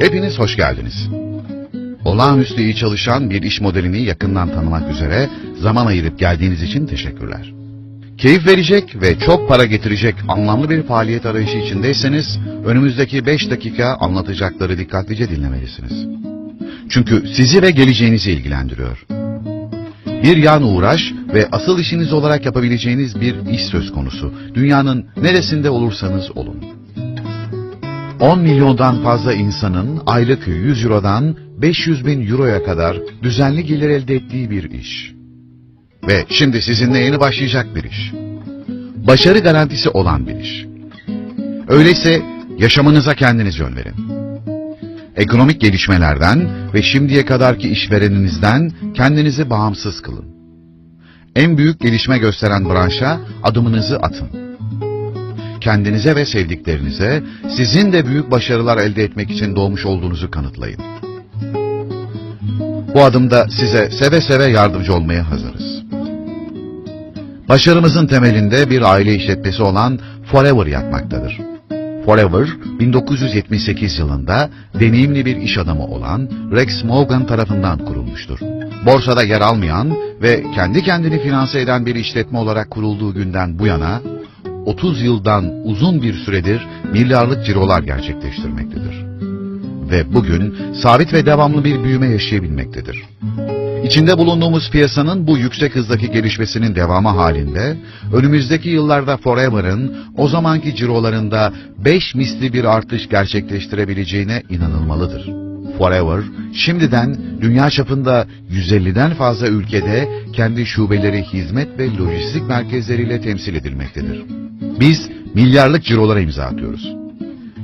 Hepiniz hoş geldiniz. Olağanüstü iyi çalışan bir iş modelini yakından tanımak üzere zaman ayırıp geldiğiniz için teşekkürler. Keyif verecek ve çok para getirecek anlamlı bir faaliyet arayışı içindeyseniz önümüzdeki 5 dakika anlatacakları dikkatlice dinlemelisiniz. Çünkü sizi ve geleceğinizi ilgilendiriyor. Bir yan uğraş ve asıl işiniz olarak yapabileceğiniz bir iş söz konusu. Dünyanın neresinde olursanız olun. 10 milyondan fazla insanın aylık 100 Euro'dan 500 bin Euro'ya kadar düzenli gelir elde ettiği bir iş. Ve şimdi sizinle yeni başlayacak bir iş. Başarı garantisi olan bir iş. Öyleyse yaşamınıza kendiniz yön verin. Ekonomik gelişmelerden ve şimdiye kadarki işvereninizden kendinizi bağımsız kılın. En büyük gelişme gösteren branşa adımınızı atın kendinize ve sevdiklerinize sizin de büyük başarılar elde etmek için doğmuş olduğunuzu kanıtlayın. Bu adımda size seve seve yardımcı olmaya hazırız. Başarımızın temelinde bir aile işletmesi olan Forever yatmaktadır. Forever, 1978 yılında deneyimli bir iş adamı olan Rex Morgan tarafından kurulmuştur. Borsada yer almayan ve kendi kendini finanse eden bir işletme olarak kurulduğu günden bu yana 30 yıldan uzun bir süredir milyarlık cirolar gerçekleştirmektedir. Ve bugün sabit ve devamlı bir büyüme yaşayabilmektedir. İçinde bulunduğumuz piyasanın bu yüksek hızdaki gelişmesinin devamı halinde, önümüzdeki yıllarda Forever'ın o zamanki cirolarında 5 misli bir artış gerçekleştirebileceğine inanılmalıdır. Forever, şimdiden dünya çapında 150'den fazla ülkede kendi şubeleri, hizmet ve lojistik merkezleriyle temsil edilmektedir. Biz milyarlık cirolara imza atıyoruz.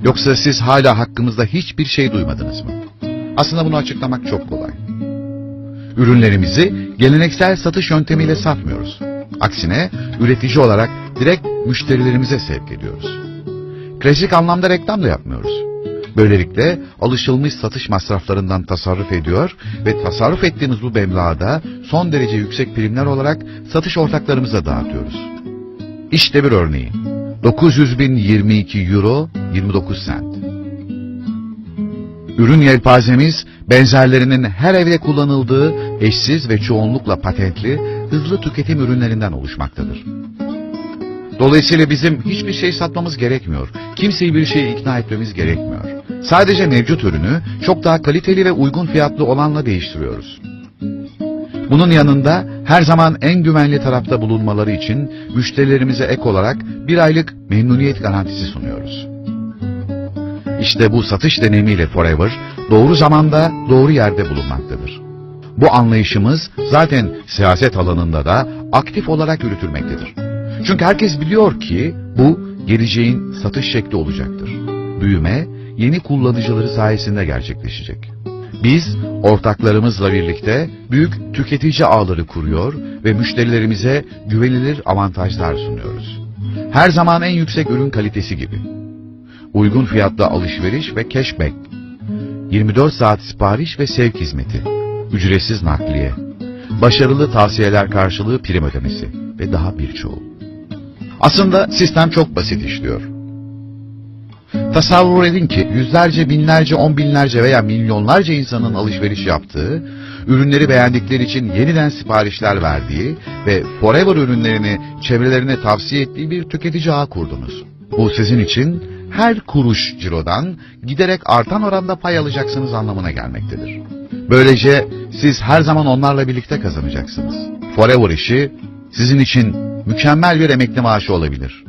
Yoksa siz hala hakkımızda hiçbir şey duymadınız mı? Aslında bunu açıklamak çok kolay. Ürünlerimizi geleneksel satış yöntemiyle satmıyoruz. Aksine üretici olarak direkt müşterilerimize sevk ediyoruz. Klasik anlamda reklam da yapmıyoruz. Böylelikle alışılmış satış masraflarından tasarruf ediyor ve tasarruf ettiğimiz bu meblağı son derece yüksek primler olarak satış ortaklarımıza dağıtıyoruz. İşte bir örneği. 900 bin 22 euro 29 sent. Ürün yelpazemiz benzerlerinin her evde kullanıldığı eşsiz ve çoğunlukla patentli hızlı tüketim ürünlerinden oluşmaktadır. Dolayısıyla bizim hiçbir şey satmamız gerekmiyor. Kimseyi bir şeye ikna etmemiz gerekmiyor. Sadece mevcut ürünü çok daha kaliteli ve uygun fiyatlı olanla değiştiriyoruz. Bunun yanında her zaman en güvenli tarafta bulunmaları için müşterilerimize ek olarak bir aylık memnuniyet garantisi sunuyoruz. İşte bu satış deneyimiyle Forever doğru zamanda doğru yerde bulunmaktadır. Bu anlayışımız zaten siyaset alanında da aktif olarak yürütülmektedir. Çünkü herkes biliyor ki bu geleceğin satış şekli olacaktır. Büyüme yeni kullanıcıları sayesinde gerçekleşecek. Biz ortaklarımızla birlikte büyük tüketici ağları kuruyor ve müşterilerimize güvenilir avantajlar sunuyoruz. Her zaman en yüksek ürün kalitesi gibi. Uygun fiyatla alışveriş ve cashback. 24 saat sipariş ve sevk hizmeti. Ücretsiz nakliye. Başarılı tavsiyeler karşılığı prim ödemesi ve daha birçoğu. Aslında sistem çok basit işliyor. Tasavvur edin ki yüzlerce, binlerce, on binlerce veya milyonlarca insanın alışveriş yaptığı, ürünleri beğendikleri için yeniden siparişler verdiği ve Forever ürünlerini çevrelerine tavsiye ettiği bir tüketici ağ kurdunuz. Bu sizin için her kuruş cirodan giderek artan oranda pay alacaksınız anlamına gelmektedir. Böylece siz her zaman onlarla birlikte kazanacaksınız. Forever işi sizin için mükemmel bir emekli maaşı olabilir.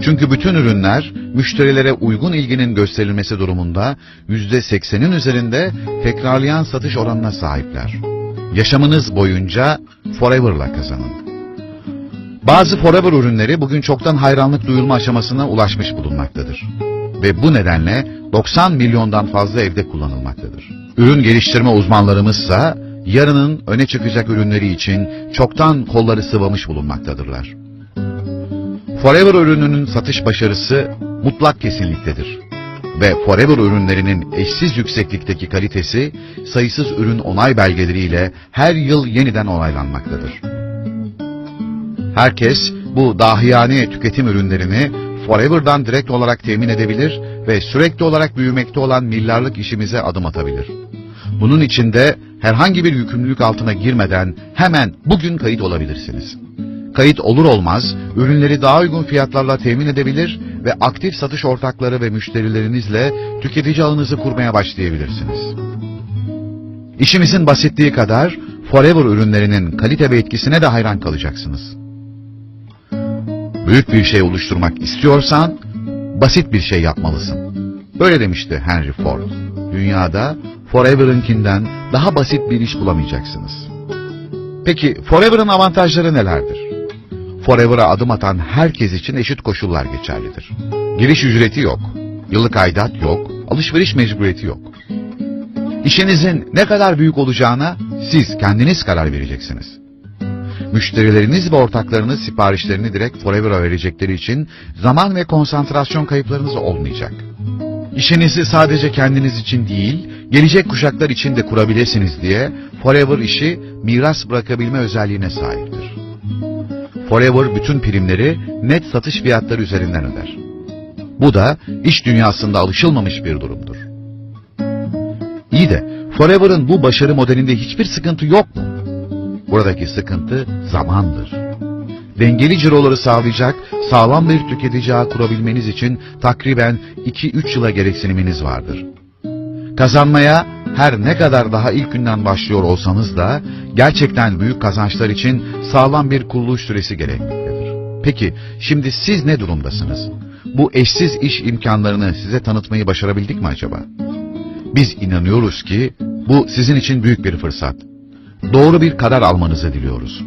Çünkü bütün ürünler müşterilere uygun ilginin gösterilmesi durumunda %80'in üzerinde tekrarlayan satış oranına sahipler. Yaşamınız boyunca Forever'la kazanın. Bazı Forever ürünleri bugün çoktan hayranlık duyulma aşamasına ulaşmış bulunmaktadır. Ve bu nedenle 90 milyondan fazla evde kullanılmaktadır. Ürün geliştirme uzmanlarımızsa yarının öne çıkacak ürünleri için çoktan kolları sıvamış bulunmaktadırlar. Forever ürününün satış başarısı mutlak kesinliktedir. Ve Forever ürünlerinin eşsiz yükseklikteki kalitesi sayısız ürün onay belgeleriyle her yıl yeniden onaylanmaktadır. Herkes bu dahiyane tüketim ürünlerini Forever'dan direkt olarak temin edebilir ve sürekli olarak büyümekte olan milyarlık işimize adım atabilir. Bunun için de herhangi bir yükümlülük altına girmeden hemen bugün kayıt olabilirsiniz. Kayıt olur olmaz ürünleri daha uygun fiyatlarla temin edebilir ve aktif satış ortakları ve müşterilerinizle tüketici ağınızı kurmaya başlayabilirsiniz. İşimizin basitliği kadar Forever ürünlerinin kalite ve etkisine de hayran kalacaksınız. Büyük bir şey oluşturmak istiyorsan basit bir şey yapmalısın. Böyle demişti Henry Ford. Dünyada Forever'ınkinden daha basit bir iş bulamayacaksınız. Peki Forever'ın avantajları nelerdir? Forever'a adım atan herkes için eşit koşullar geçerlidir. Giriş ücreti yok, yıllık aidat yok, alışveriş mecburiyeti yok. İşinizin ne kadar büyük olacağına siz kendiniz karar vereceksiniz. Müşterileriniz ve ortaklarınız siparişlerini direkt Forever'a verecekleri için zaman ve konsantrasyon kayıplarınız olmayacak. İşinizi sadece kendiniz için değil, gelecek kuşaklar için de kurabilirsiniz diye Forever işi miras bırakabilme özelliğine sahiptir. Forever bütün primleri net satış fiyatları üzerinden öder. Bu da iş dünyasında alışılmamış bir durumdur. İyi de Forever'ın bu başarı modelinde hiçbir sıkıntı yok mu? Buradaki sıkıntı zamandır. Dengeli ciroları sağlayacak sağlam bir tüketici ağı kurabilmeniz için takriben 2-3 yıla gereksiniminiz vardır. Kazanmaya her ne kadar daha ilk günden başlıyor olsanız da gerçekten büyük kazançlar için sağlam bir kuruluş süresi gerekmektedir. Peki şimdi siz ne durumdasınız? Bu eşsiz iş imkanlarını size tanıtmayı başarabildik mi acaba? Biz inanıyoruz ki bu sizin için büyük bir fırsat. Doğru bir karar almanızı diliyoruz.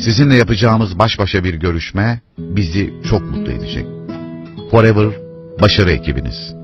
Sizinle yapacağımız baş başa bir görüşme bizi çok mutlu edecek. Forever Başarı ekibiniz.